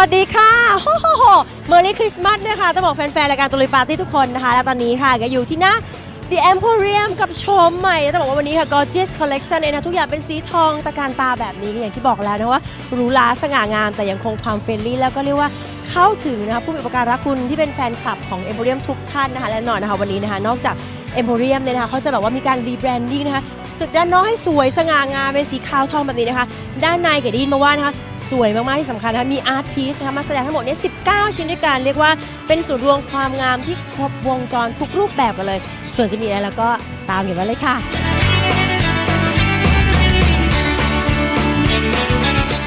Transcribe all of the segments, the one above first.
วัสดีค่ะโฮโฮโฮเมอร์รี่คริสต์มาสนะคะต้องบอกแฟนๆ รายการตุลีปาร์ตี้ทุกคนนะคะ และตอนนี้ค่ะก็อยู่ที่หน้า The Emporium กับโชมใหม่แล้วต้องบอกว่าวันนี้ค่ะ Gorgeous Collection เองนะทุกอย่างเป็นสีทองตะการตาแบบนี้อย่างที่บอกแล้วนะว่าหรูหราสง่างามแต่ยังคงความเฟรนลี่แล้วก็เรียกว่าเข้าถึงนะคะผู้มีอุปการะคุณที่เป็นแฟนคลับของ Emporium ทุกท่านนะคะและแน่นอนนะคะวันนี้นะคะนอกจาก Emporium เนี่ยนะคะเขาจะแบบว่ามีการรีแบรนดิ้งนะคะตึกด้านนอกให้สวยสง่างามเป็นสีขาวทองแบบนี้นะคะ ด้านในเกดได้ยินมาว่านะคะสวยมาก ๆ ที่สำคัญนะคะมีอาร์ตพีซนะคะมาแสดงทั้งหมดเนี่ย19 ชิ้นด้วยกัน เรียกว่าเป็นศูนย์รวมความงามที่ครบวงจรทุกรูปแบบกันเลย ส่วนจะมีอะไรแล้วก็ตามอยู่มาเลยค่ะ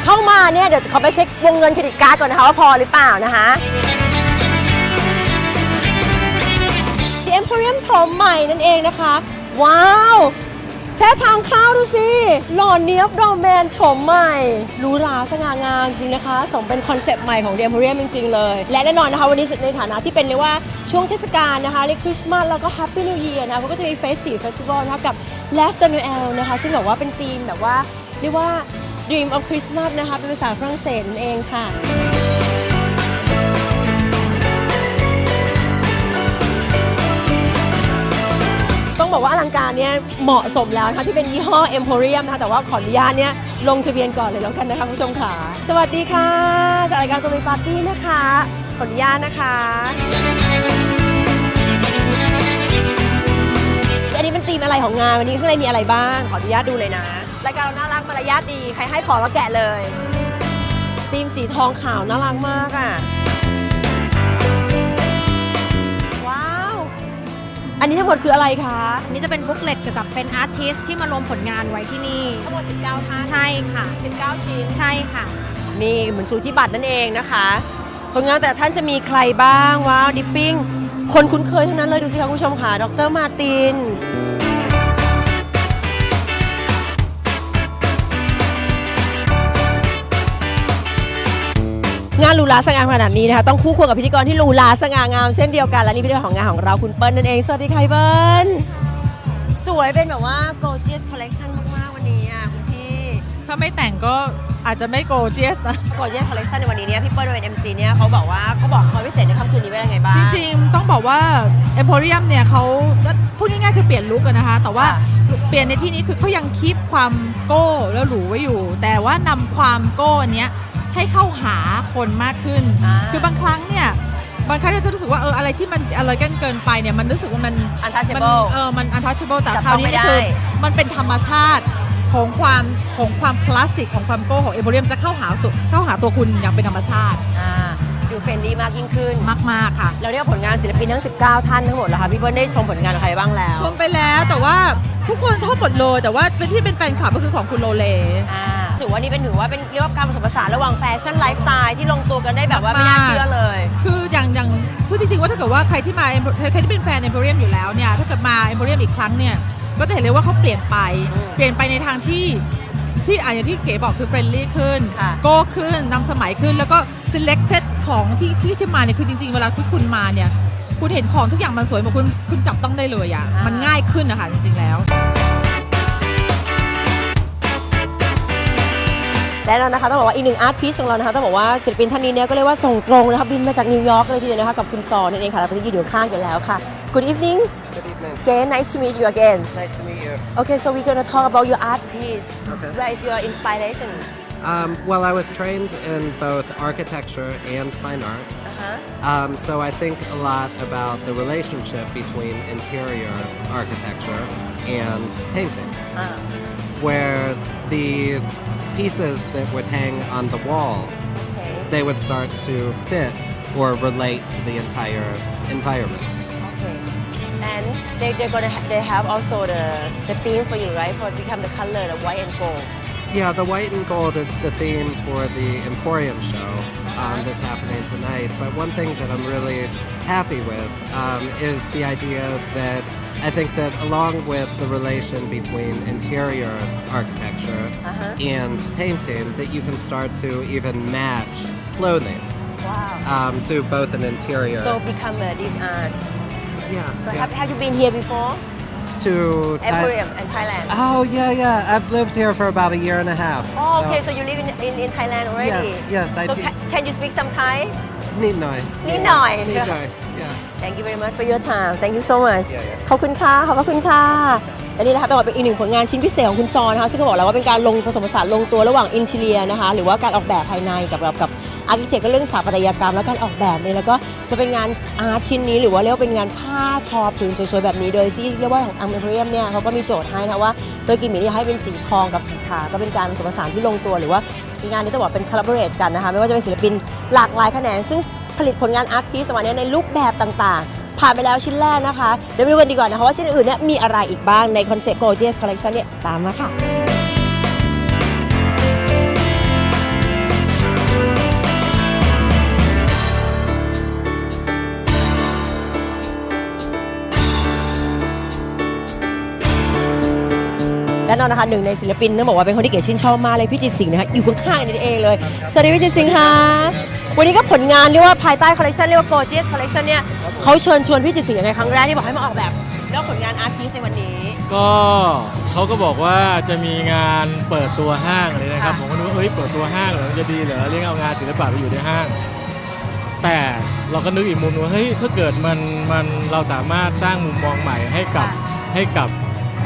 เข้ามาเนี่ยเดี๋ยวเขาไปเช็ควงเงินเครดิตการ์ดก่อนนะคะว่าพอหรือเปล่านะคะ The Emporium โฉมใหม่นั่นเองนะคะ ว้าวแค่ทางเข้าดูสิ หล่อเนียบดอมแมนโฉมใหม่หรูหราสง่างามจริงนะคะ สมเป็นคอนเซปต์ใหม่ของเดมโพเรียมจริง ๆ เลย และแน่นอนนะคะ วันนี้ในฐานะที่เป็นเรียกว่าช่วงเทศกาลนะคะเรียกคริสต์มาสแล้วก็แฮปปี้นิว e ีร์นะคะเขาก็จะมีเฟสติฟเฟสติวัลนะคะกับ l a f t e r Noel นะคะ ซึ่งแบบว่าเป็นธีมแบบว่า เรียกว่า Dream of Christmas นะคะ เป็นภาษาฝรั่งเศสนั่นเองค่ะ บอกว่าอลังการเนี่ยเหมาะสมแล้วนะคะที่เป็นยี่ห้อ Emporium นะคะแต่ว่าขออนุญาตเนี่ยลงทะเบียนก่อนเลยแล้วกันนะคะคุณผู้ชมค่ะ สวัสดีค่ะจากรายการตัวปาร์ตี้นะคะ ขออนุญาตนะคะอันนี้เป็นธีมอะไรของงานวันนี้ข้างในมีอะไรบ้าง ขออนุญาตดูเลยนะรายการเราน่ารักมารยาทดีใครให้ของเราแกะเลยธีมสีทองขาวน่ารักมากอะ อันนี้ทั้งหมดคืออะไรคะอันนี้จะเป็นบุ๊กเลตเกี่ยวกับเป็นอาร์ติสที่มารวมผลงานไว้ที่นี่ ทั้งหมด19ท่านใช่ค่ะ 19 ชิ้น ใช่ค่ะ นี่เหมือนซูชิบัตรนั่นเองนะคะ ผลงานแต่ละท่านจะมีใครบ้างว้าวดิปปิ้ง คนคุ้นเคยทั้งนั้นเลยดูสิคะคุณผู้ชมค่ะ ดรมาร์ติน งานหรูหราสง่างามขนาดนี้นะคะต้องคู่ควรกับพิธีกรที่หรูหราสง่างามเช่นเดียวกันและนี่พิธีกรของงานของเราคุณเปิ้ลนั่นเองสวัสดีค่ะพี่เปิ้ลสวยเป็นแบบว่า gorgeous collection มากๆวันนี้อะคุณพี่ ถ้าไม่แต่งก็อาจจะไม่โกเจสนะก่อนที่จะคอลเลคชันในวันนี้เนี่ยพี่เปิ้ลเป็น MC เนี่ยเขาบอกว่าเขาบอกความพิเศษในค่ำคืนนี้ว่ายังไงบ้างจริงๆ ต้องบอกว่า Emporium เนี่ยเขาพูดง่ายๆคือเปลี่ยนลุกอะนะคะ แต่ว่าค่ะเปลี่ยนในที่นี้คือเขายังคีปความโก้แล้วหรูไว้อยู่ แต่ว่านำความโก้อันเนี้ย ให้เข้าหาคนมากขึ้นาคือบางครั้งเนี่ยบางครั้งเราจะรู้สึกว่าเอออะไรที่มันอะไรกันเกินไปเนี่ยมันรู้สึกว่ามันอันทัชมันเบิลเออ มัน untouchable แต่จับคราวนี้ต้องไม่เนี่ยคือได้มันเป็นธรรมชาติของความของความคลาสสิกของความโก้ของเอโบเรียมจะเข้าหาสุดเข้าหาตัวคุณอย่างเป็นธรรมชาติอ่าดูเฟรนลี่มากยิ่งขึ้น มาก ๆ ค่ะแล้วเนี่ยผลงานศิลปินทั้ง 19 ท่านทั้งหมดแล้วค่ะ พี่เปิ้ลได้ชมผลงานของใครบ้างแล้ว ชมไปแล้วแต่ว่าทุกคนชอบหมดเลยแต่ว่าเป็นที่เป็นแฟนคลับก็คือของคุณโลเล อ่า ถือว่านี่เป็นถือว่าเป็นเรียกว่าการผสมผสานระหว่างแฟชั่นไลฟ์สไตล์ที่ลงตัวกันได้แบบว่าไม่น่าเชื่อเลย คืออย่างอย่างพูดจริงๆว่าถ้าเกิดว่าใครที่มา Empo- ใครที่เป็นแฟนเอ p ม r เรียมอยู่แล้วเนี่ยถ้าเกิดมาเอ p ม r เรียมอีกครั้งเนี่ยก็จะเห็นเลยว่าเขาเปลี่ยนไปอืมเปลี่ยนไปในทางที่ที่อะอย่างที่เก๋บอกคือเฟรนลี่ขึ้นค่ะโก้ขึ้นนำสมัยขึ้นแล้วก็ selected ของที่ที่ที่มาเนี่ยคือจริงๆ เวลาที่คุณมาเนี่ย คุณเห็นของทุกอย่างมันสวยหมดคุณคุณจับต้องได้เลยอะ มันง่ายขึ้นนะคะจริงๆแล้ว และแล้วนะคะต้องบอกว่าอีกหนึ่งอาร์ตพีซของเรานะคะต้องบอกว่าศิลปินท่านนี้เนี่ยก็เรียกว่าส่งตรงนะคะบินมาจากนิวยอร์กเลยทีเดียวนะคะกับคุณซอนั่นเองค่ะเราตอนนี้อยู่ข้างๆอยู่แล้วค่ะ Good evening Good evening. again nice to meet you again Nice to meet you. Okay so we're gonna talk about your art piece Okay. Where is your inspiration Um, well, I was trained in both architecture and fine art. uh-huh. Um, so I think a lot about the relationship between interior architecture and painting, Ah. where the pieces that would hang on the wall, Okay. they would start to fit or relate to the entire environment. Okay. And they, they're gonna ha- they have also the the theme for you, right? For become the color, the white and gold. Yeah, the white and gold is the theme for the Emporium show um, that's happening tonight. But one thing that I'm really happy with um, is the idea that I think that along with the relation between interior architecture Uh-huh. and painting, that you can start to even match clothing Wow. um, to both an interior. So become this art. yeah, So yeah. have, have you been here before? To Thai- Emporium and Thailand Oh yeah, yeah. I've lived here for about a year and a half. Oh okay so you live in in, in Thailand already Yes, yes, I so do. can, can you speak some Thai Need noi. นิดหน่อย Need noi. Yeah. Thank you very much for your time Thank you so much Yeah, yeah. ขอบคุณค่ะ ขอบพระคุณค่ะ และนี่นะคะต้องบอกเป็นอีกหนึ่งผลงานชิ้นพิเศษของคุณซอนนะคะ ซึ่งก็บอกแล้วว่าเป็นการลงผสมผสานลงตัวระหว่างอินเทเรียนะคะ หรือว่าการออกแบบภายในกับกับกับ อาร์กิเทคก็เรื่องสถาปัตยกรรมและการออกแบบเนี่ยแล้วก็จะเป็นงานอาร์ตชิ้นนี้ หรือว่าเรียกว่าเป็นงานผ้าทอผืนสวยๆแบบนี้โดยที่เรียกว่าของอัมเบรียมเนี่ยเขาก็มีโจทย์ให้นะว่าโดยกิมมิคเนี่ยให้เป็นสีทองกับสีขาวก็เป็นการผสมผสานที่ลงตัวหรือว่างานนี้ต้องบอกเป็นคอลลาบอร์เรทกันนะคะไม่ว่าจะเป็นศิลปินหลากหลายแขนงซึ่งผลิตผลงานอาร์ตพีซออกมาเนี่ยในรูปแบบต่างๆ ผ่านไปแล้วชิ้นแรกนะคะ เดี๋ยวไปดูกันดีกว่านะคะว่าชิ้นอื่นเนี่ยมีอะไรอีกบ้างในคอนเซ็ปต์ Gorgeous Collection เนี่ยตามมาค่ะ และนอนนะคะหนึ่งในศิลปินต้องบอกว่าเป็นคนที่เก๋ชื่นชอบมากเลยพี่จิตรสิงห์นะคะอยู่ข้างๆนี่เองเลยสวัสดีพี่จิตรสิงห์ค่ะวันนี้ก็ผลงานเรียกว่าภายใต้คอลเลคชันเรียกว่า Gorgeous Collection เนี่ยเขาเชิญชวนพี่จิตรสิงห์ยังไงครั้งแรกที่บอกให้มาออกแบบแล้วผลงานอาร์ตพีซในวันนี้ ก็เขาก็บอกว่าจะมีงานเปิดตัวห้างอะไรนะครับค่ะผมก็นึกว่าเอ้ยเปิดตัวห้างเหรอมันจะดีเหรอเรียกเอางานศิลปะไปอยู่ในห้าง แต่เราก็นึกอีกมุมนึงว่าเฮ้ยถ้าเกิดมันมันเราสามารถสร้างมุมมองใหม่ให้กับให้กับ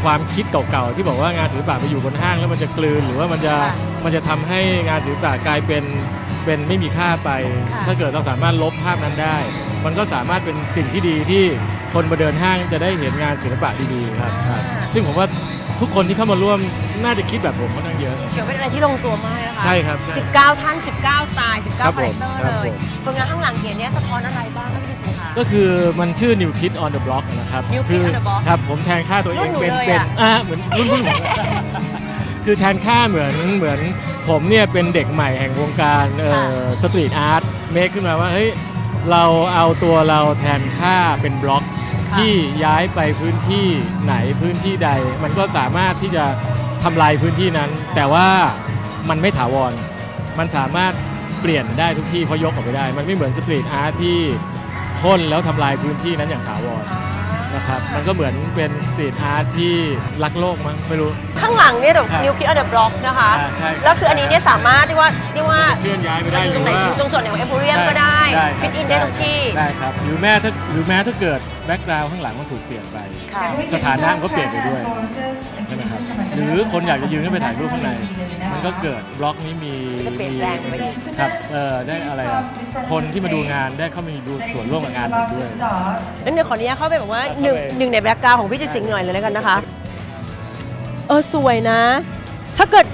ความคิดเก่าๆที่บอกว่างานศิลปะไปอยู่บนห้างแล้วมันจะกลืนหรือว่ามันจะมันจะทำให้งานศิลปะกลายเป็นเป็นไม่มีค่าไป ค่ะ ถ้าเกิดเราสามารถลบภาพนั้นได้ มันก็สามารถเป็นสิ่งที่ดีที่คนมาเดินห้างจะได้เห็นงานศิลปะดีๆครับครับ ซึ่งผมว่า ทุกคนที่เข้ามาร่วมน่าจะคิดแบบผมค่อนข้างเยอะเกี่ยวเป็นอะไรที่ลงตัวมากนะคะใช่ครับใช่19 ท่าน 19 สไตล์ 19ครับคาผแรมคเตอร์ครับเลยผม ผลงานข้างหลังเก๋เนี่ยสะท้อนอะไรบ้างครับพี่จิตรสิงห์คะก็คือมันชื่อ New Kid on the Block นะครับ New Kid คื on the Block ครับผมแทนค่าตัวเอรุ่งนหนูเป็นเลยเป็นอะ อ่าเหมือนรุ่นรุ่นผม คือแทนค่าเหมือนเหมือนผมเนี่ยเป็นเด็กใหม่แห่งวงการเอ่อสตรีทอาร์ตเมคขึ้นมาว่าเฮ้ยเราเอาตัวเราแทนค่าเป็นบล็อก ที่ย้ายไปพื้นที่ไหนพื้นที่ใด มันก็สามารถที่จะทำลายพื้นที่นั้น แต่ว่ามันไม่ถาวร มันสามารถเปลี่ยนได้ทุกที่เพราะยกออกไปได้ มันไม่เหมือนสตรีทอาร์ตที่พ่นแล้วทำลายพื้นที่นั้นอย่างถาวรนะครับมันก็เหมือนเป็นสตรีทอาร์ตที่รักโลกมั้งไม่รู้ข้างหลังเนี่ยแบบใช่ New Kid on the Block นะคะอ่าใช่ครับ แล้วคืออันนี้เนี่ยสามารถที่ว่าที่ว่าเคลื่อนย้ายไปได้อยู่ตรงไหนหรือว่าอยู่ตรงส่วนไหนของ Emporium ก็ได้ครับฟิตอินได้ทุกที่ได้ครับหรือแม้ถ้าหรือแม้ถ้าเกิดแบ็กกราวด์ข้างหลังมันถูกเปลี่ยนไป ค่ะ สถานะมันก็เปลี่ยนไปด้วย ใช่ไหมครับหรือคนอยากจะยืนขึ้นไปถ่ายรูปข้างใน มันก็เกิดบล็อกนี้มีจะเปลี่ยนแปลงไปอีก ครับเออได้อะไรอะคนที่มาดูงานได้เข้ามาดูส่วนร่วมกับงานผมด้วยงั้นเดี๋ยวขออนุญาตเข้าไปแบบว่าหนึ่งเข้าไปหนึ่งในแบ็กกราวของพี่จิตรสิงห์หน่อยเลยแล้วกันนะคะ เออสวยนะ ถ้าเกิด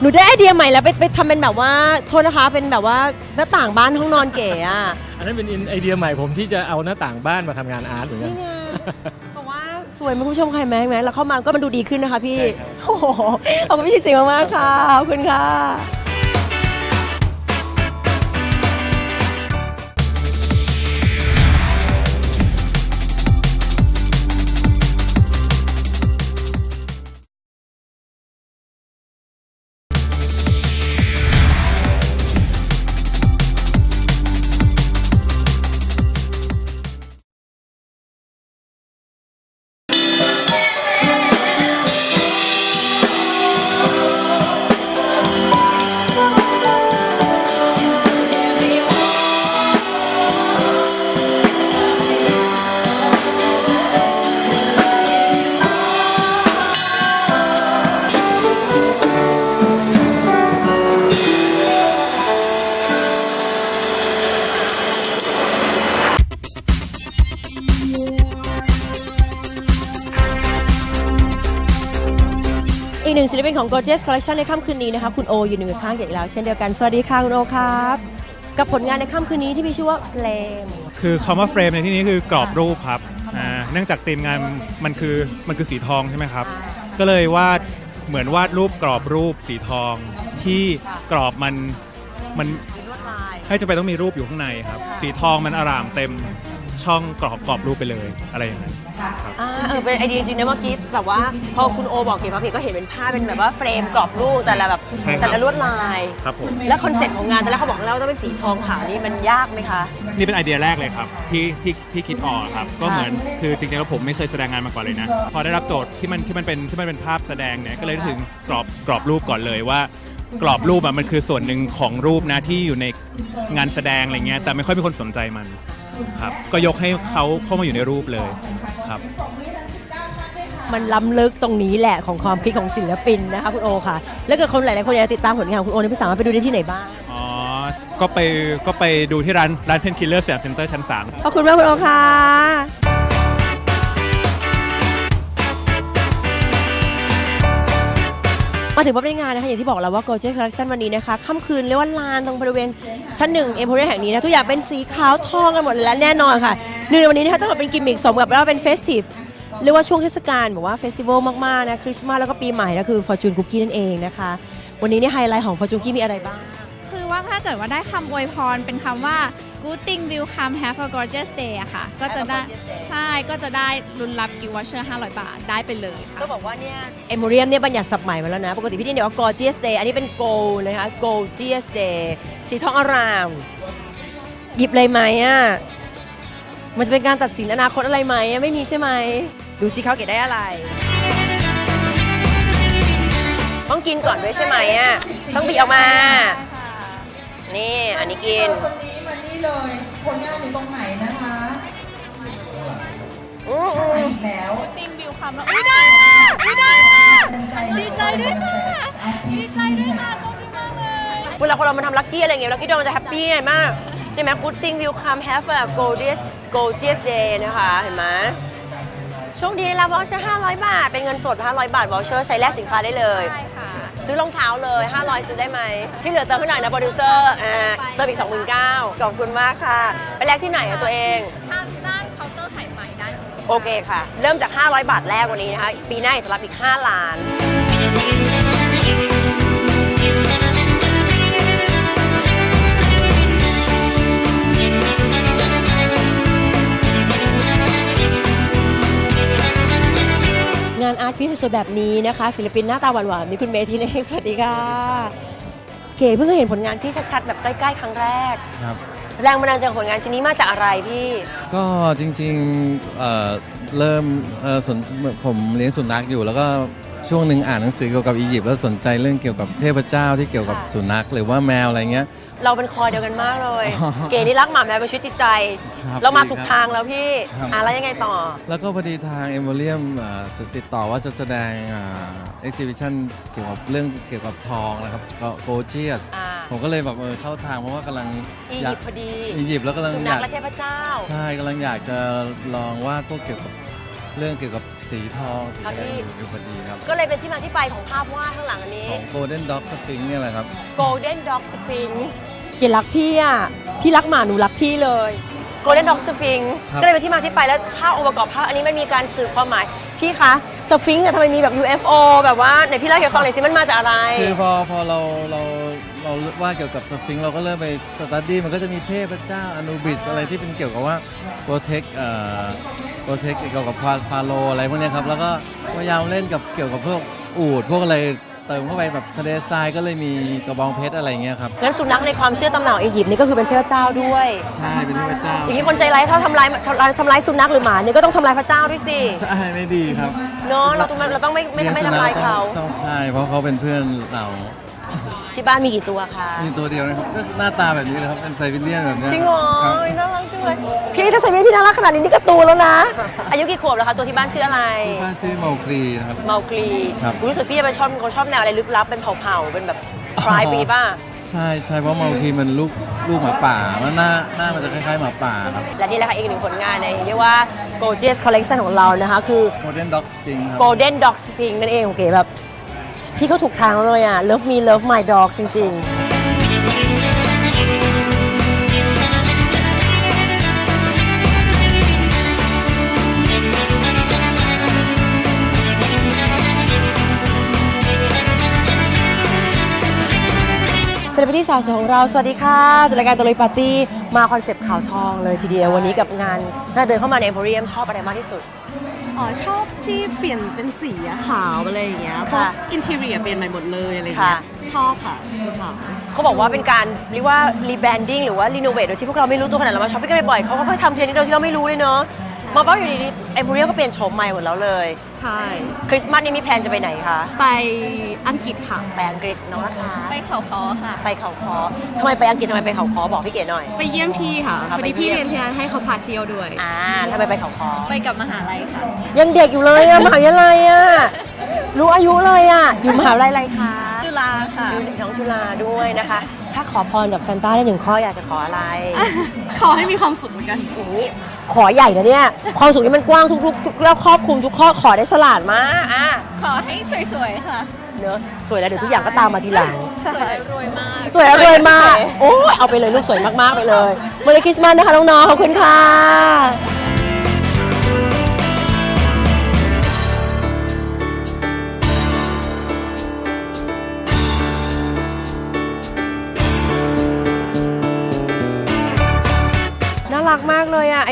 หนูได้ไอเดียใหม่แล้วไปไปทำเป็นแบบว่าโทษนะคะเป็นแบบว่าหน้าต่างบ้านห้องนอนเก๋อะอันนั้นเป็นไอเดียใหม่ผมที่จะเอาหน้าต่างบ้านมาทำงานอาร์ตเหมือนกัน นี่ไงบอกว่าสวยไหมคุณผู้ชมใครไหมไหมแล้วเข้ามาก็มันดูดีขึ้นนะคะพี่ใช่ครับ โอ้โหขอบคุณพี่จิตรสิงห์มากๆค่ะขอบคุณค่ะ ของ Gorgeous Collection ในค่ำคืนนี้นะคะคุณโออยู่หนึ่งข้างเก๋อีกแล้วเช่นเดียวกัน สวัสดีค่ะคุณโอครับ กับผลงานในค่ำคืนนี้ที่มีชื่อว่า Flame คือคำว่าเฟรมในที่นี้คือกรอบรูปครับอ่าเนื่องจากธีมงานมันคือมันคือสีทองใช่ไหมครับ ก็เลยวาดเหมือนวาดรูปกรอบรูปสีทอง ที่กรอบมันมัน ลวดลาย ให้จะไปต้องมีรูปอยู่ข้างในครับ สีทองมันอารามเต็ม ช่องกรอบกรอบรูปไปเลยอะไรอย่างนั้นอ่าเออเป็นไอเดียจริงๆนะเมื่อกี้แบบว่าพอคุณโอบอกเห็นภาพเห็นก็เห็นเป็นภาพเป็นแบบว่าเฟรมกรอบรูปแต่ละแบบใช่ครับ แต่ละลวดลาย ครับผม แล้วคอนเซ็ปต์ของงานตอนแรกเขาบอกแล้วว่าต้องเป็นสีทองขาวนี่มันยากไหมคะ นี่เป็นไอเดียแรกเลยครับที่ที่ที่คิดออกครับก็เหมือนคือจริงๆแล้วผมไม่เคยแสดงงานมาก่อนเลยนะ พอได้รับโจทย์ที่มันที่มันเป็นที่มันเป็นภาพแสดงเนี่ยก็เลยนึกถึงกรอบกรอบรูปก่อนเลยว่า กรอบรูปอะมันคือส่วนหนึ่งของรูปนะที่อยู่ในงานแสดงอะไรเงี้ยแต่ไม่ค่อยมีคนสนใจมัน ครับก็ยกให้เขาเข้ามาอยู่ในรูปเลยครับ มันล้ำลึกตรงนี้แหละของความคิดของศิลปินนะคะคุณโอค่ะ แล้วเกิดคนหลายๆคนอยากจะติดตามผลงานของคุณโอเนี่ยพี่สามารถไปดูได้ที่ไหนบ้าง อ๋อ ก็ไปก็ไปดูที่ร้านร้านเพนคิลเลอร์สยามเซ็นเตอร์ชั้นสามขอบคุณมากคุณโอค่ะ มาถึงประเด็นงานนะคะอย่างที่บอกแล้วว่า Gorgeous Collection วันนี้นะคะค่ำคืนเรียกว่าลานตรงบริเวณชั้นหนึ่งเอ็มโพเรียแห่งนี้นะทุกอย่างเป็นสีขาวทองกันหมดและแน่นอนค่ะหนึ่งในวันนี้นะคะต้องบอกเป็นกิมมิคสมกับว่าเป็นเฟสติฟเรียกว่าช่วงเทศกาลแบบว่าเฟสติวัลมากๆนะคริสต์มาสแล้วก็ปีใหม่นะคือ Fortune Cookie นั่นเองนะคะ วันนี้นี่ไฮไลท์ของ Fortune Cookie มีอะไรบ้าง คือว่าถ้าเกิดว่าได้คำอวยพรเป็นคำว่า good thing will come have a gorgeous day อะค่ะ ก็จะได้ Have a gorgeous day ใช่ก็จะได้รุนรับกิวอเชอร์500 บาทได้ไปเลยค่ะ ก็บอกว่าเนี่ยเอมโมเรียมเนี่ยบัญญัติศัพท์ใหม่มาแล้วนะ ปกติพี่เนี่ยเดี๋ยวว่า gorgeous day อันนี้เป็น gold นะคะ gorgeous day สีทองอาราม หยิบเลยไหมอะ มันจะเป็นการตัดสินอนาคตอะไรไหมอะไม่มีใช่ไหม ดูสิเขาเก็บได้อะไร ต้องกินก่อนด้วยใช่ไหมอะ ต้องบีบออกมา นี่ อันนี้กิน คนนี้มานี่ เลยผลงานอยู่ตรงไหนนะคะอืออืออีกแล้ว good thing will come แล้วอุ้ยได้ค่ะอุ้ยได้ค่ะดีใจด้วยค่ะดีใจด้วยค่ะโชคดีมากเลยเวลาคนเรามาทำลัคกี้อะไรเงี้ยลัคกี้ดองจะแฮปปี้ไงมากใช่ไหม Good thing will come have a gorgeous gorgeous day นะคะเห็นไหมโชคดีได้รับวอเชอร์500 บาท เป็นเงินสด 500 บาทวอเชอร์ใช้แลกสินค้าได้เลยใช่ค่ะ ซื้อรองเท้าเลย 500 ซื้อได้ไหม ที่เหลือเติมให้หน่อยนะโปรดิวเซอร์อ่าเติมอีก29,000ขอบคุณมากค่ะ ไปแลกที่ไหนอะตัวเองทางด้านเคาน์เตอร์สายไหมได้เลยโอเคค่ะ เริ่มจาก 500 บาทแรกวันนี้นะคะ ปีหน้าจะรับอีก 5 ล้าน สวยๆแบบนี้นะคะ ศิลปินหน้าตาหวานๆนี่คุณเมทีเล็กสวัสดีค่ะ เก๋เพิ่งเคยเห็นผลงานพี่ชัดๆแบบใกล้ๆครั้งแรกครับแรงบันดาลใจของผลงานชิ้นนี้มาจากอะไรพี่ ก็จริงๆเอ่อเริ่มเอ่อสนผมเลี้ยงสุนัขอยู่แล้วก็ ช่วงหนึ่งอ่านหนังสือเกี่ยวกับอียิปต์แล้วสนใจเรื่องเกี่ยวกับเทพเจ้าที่เกี่ยวกับสุนัขหรือว่าแมวอะไรเงี้ย เราเป็นคอเดียวกันมากเลย อ๋อเก๋นี่รักหมาแมวเป็นชีวิตจิตใจ ครับเรามาดีถูกครับทางแล้วพี่ครับ อะแล้วยังไงต่อ แล้วก็พอดีทางเอมโบเรียมติดต่อว่าจะแสดงเอ็กซิบิชันเกี่ยวกับเรื่องเกี่ยวกับทองนะครับก็โกเจียสอ่าผมก็เลยแบบเออเข้าทางเพราะว่ากำลังอีอยายิกปต์พอดี อียิปต์แล้วกำลังสุอนัขยากและเทพเจ้า ใช่กำลังอยากจะลองวาดพวกเกี่ยวกับ เรื่องเกี่ยวกับสีทองสีอะไรครับพี่อยู่อยู่พอดีครับ ก็เลยเป็นที่มาที่ไปของภาพวาดข้างหลังอันนี้ ของ Golden Dog Sphinx เนี่ยแหละครับ Golden Dog Sphinx เก๋รักพี่อะ พี่รักหมาหนูรักพี่เลย Golden Dog Sphinx ครับ ก็เลยเป็นที่มาที่ไปแล้วภาพองค์ประกอบภาพอันนี้มันมีการสื่อความหมาย พี่คะสฟิงค์เนี่ยทำไมมีแบบ UFO แบบว่าไหนพี่เล่าให้ฟังหน่อยสิมันมาจากอะไร คือพอพอเราเรา เราว่าดเกี่ยวกับสฟิงค์เราก็เริ่มไปสตัดดี้มันก็จะมีเทพเจ้าอนูบิสอะไรที่เป็นเกี่ยวกับว่าโปรเทคเอ่อโปรเทคเกี่ยวกับฟาฟาโรอะไรพวกเนี้ยครับแล้วก็พยายามเล่นกับเกี่ยวกับพวกอูดพวกอะไรเติมเข้าไปแบบทะเลทรายก็เลยมีกระบองเพชรอะไรอย่างเงี้ยครับงั้นสุนัขในความเชื่อตำนานอียิปต์นี่ก็คือเป็นเทพเจ้าด้วย ใช่เป็นเทพเจ้าอย่างนี้คนใจร้ายเขาทำร้ายทำร้ายทำร้ายสุนัขหรือหมาเนี่ยก็ต้องทำร้ายพระเจ้าด้วยสิ ใช่ไม่ดีครับเนาะเราต้องเราต้องไม่ไม่ไม่ทำร้ายเขาต้องใช่เพราะเขาเป็นเพื่อนเรา ที่บ้านมีกี่ตัวคะ มีตัวเดียวนะครับก็หน้าตาแบบนี้เลยครับ เป็นไซบีเรียนแบบเนี้ยจริงเหรอครับน่ารักจังเลยพี่ถ้าใส่ไม่พี่น่ารักขนาดนี้นี่การะตูนแล้วนะ อายุกี่ขวบแล้วคะ ตัวที่บ้านชื่ออะไร ที่บ้านชื่อเมาครีนะครับ เมาคลีครับ รู้สึกพี่จะเป็นชอบคนชอบแนวอะไรลึกลับเป็นเผาๆเป็นแบบทรายปีป่ะ ใช่ใช่เพราะเมาครีมันลูกลูกหมาป่ามันหน้าหน้ามันจะคล้ายๆหมาป่าครับและนี่แหละค่ะอีกหนึ่งผลงานในเรียกว่า gorgeous collection ของเรานะคะ คือ Golden Dog Sphinx ครับ golden dog sphinx นั่นเองโอเคแบบ พี่เขาถูกทางเลยอะ love me love my dog จริง ๆ ลปินที่สาวสวยของเรา สวัสดีค่ะจากรายการตะลุยปาร์ตี้มาคอนเซปต์ขาวทองเลยทีเดียววันนี้กับงานน่าเดินเข้ามาในเอ็มโพเรียมชอบอะไรมากที่สุด อ๋อชอบที่เปลี่ยนเป็นสีอะขาวอะไรอย่างเงี้ยพวค่ะกอินเท i รียเปลี่ยนใหม่หมดเลยอะไรอย่างค่ะเงี้ยชอบค่ะค่ะเขาบอกว่าเป็นการเรียกว่ารีแบรนดิ้งหรือว่ารีโนเวทโดยที่พวกเราไม่รู้ตัวขนาดเรามาช้อปปิ้งกันบ่อยๆเขาก็ค่อยทำเทรนด์นี้โดยที่เราไม่รู้เลยเนาะมาปั๊บอยู่ดีๆ เอ็มโพเรียมก็เปลี่ยนโฉมใหม่หมดแล้วเลย ใช่ คริสต์มาสนี้มีแพลนจะไปไหนคะไปอังกฤษค่ะ ไปอังกฤษน้องนะคะ ไปเขาคอค่ะ ไปเขาคอทำไมไปอังกฤษทำไมไปเขาคอบอกพี่เก๋หน่อย ไปเยี่ยมพี่ค่ะครับพอดีไปเยี่พี่ยมเรียนที่นั่นให้เขาพาเที่ยวด้วย อ่าทำไมไปเขาคอไปกับมหาลัยค่ะ ยังเด็กอยู่เลยอะมหาวิทยาลัยอะรู้อายุเลยอะอยู่มหาวิทยาลัยอะไรคะจุฬาค่ะอยู่น้องจุฬาด้วยนะคะ ถ้าขอพรกับซานต้าได้หนึ่งข้ออยากจะขออะไร ขอให้มีความสุขเหมือนกันอย่างนี้ขอใหญ่นะเนี่ย ความสุขนี้มันกว้างทุกๆทุกแล้วครอบคลุมทุกข้อขอได้ฉลาดมากอะขอให้สวยๆค่ะ เนอะสวยแล้วเดี๋ยวทุกอย่างก็ตามมาทีหลัง สวยรวยมาก สวยแล้วรวยมาก โอ้ยเอาไปเลยลูกสวยมากๆไปเลยเมอร์คริสต์มาสนะคะน้องๆขอบคุณค่ะ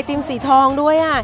ติมสีทองด้วยอะ